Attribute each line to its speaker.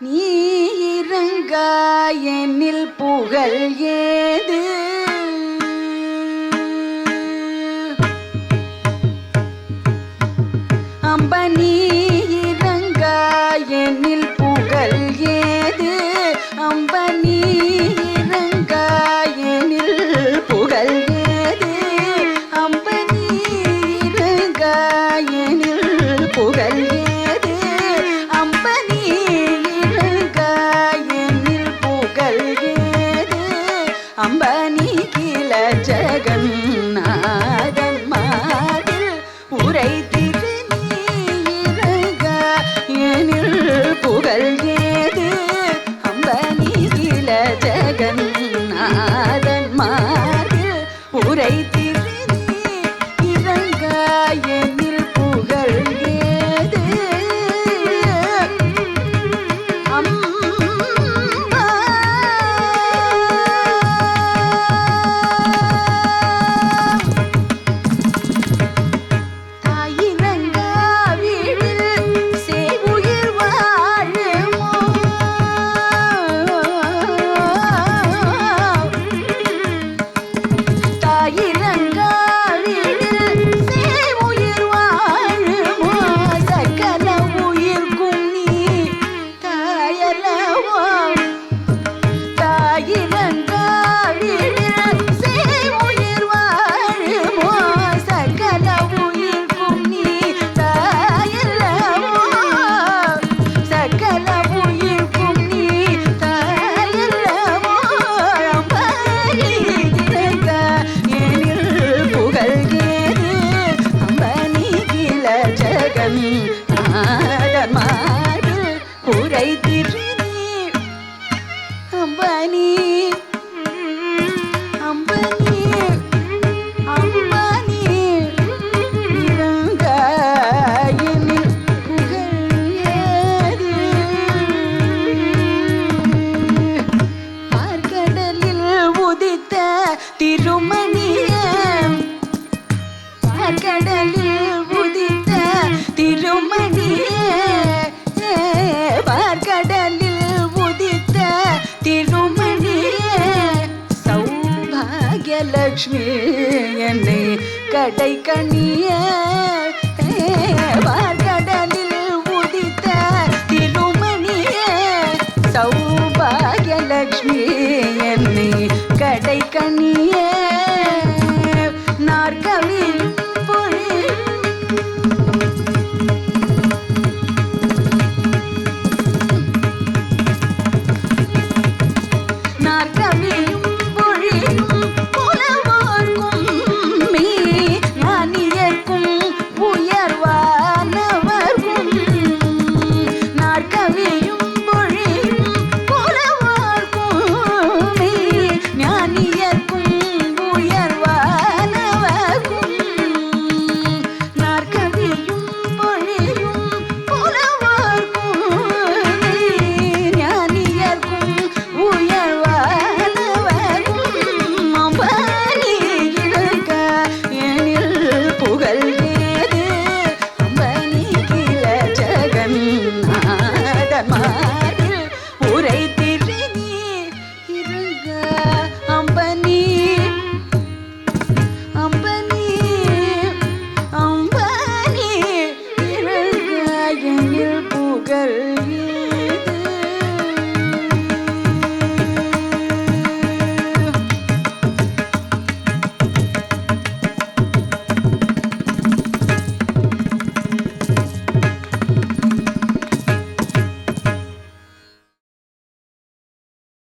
Speaker 1: நீ இருங்க என்னில் புகழ் ஏது? அம்பனி ജഗൻ கடலில் உதித்த திருமணியே பார்க்கடலில் உதித்த திருமணியே. சௌபாகியலட்சுமி என்னை கடை கணிய பார்க்கடலில் உதித்த திருமணியே. சௌபாகியலட்சுமி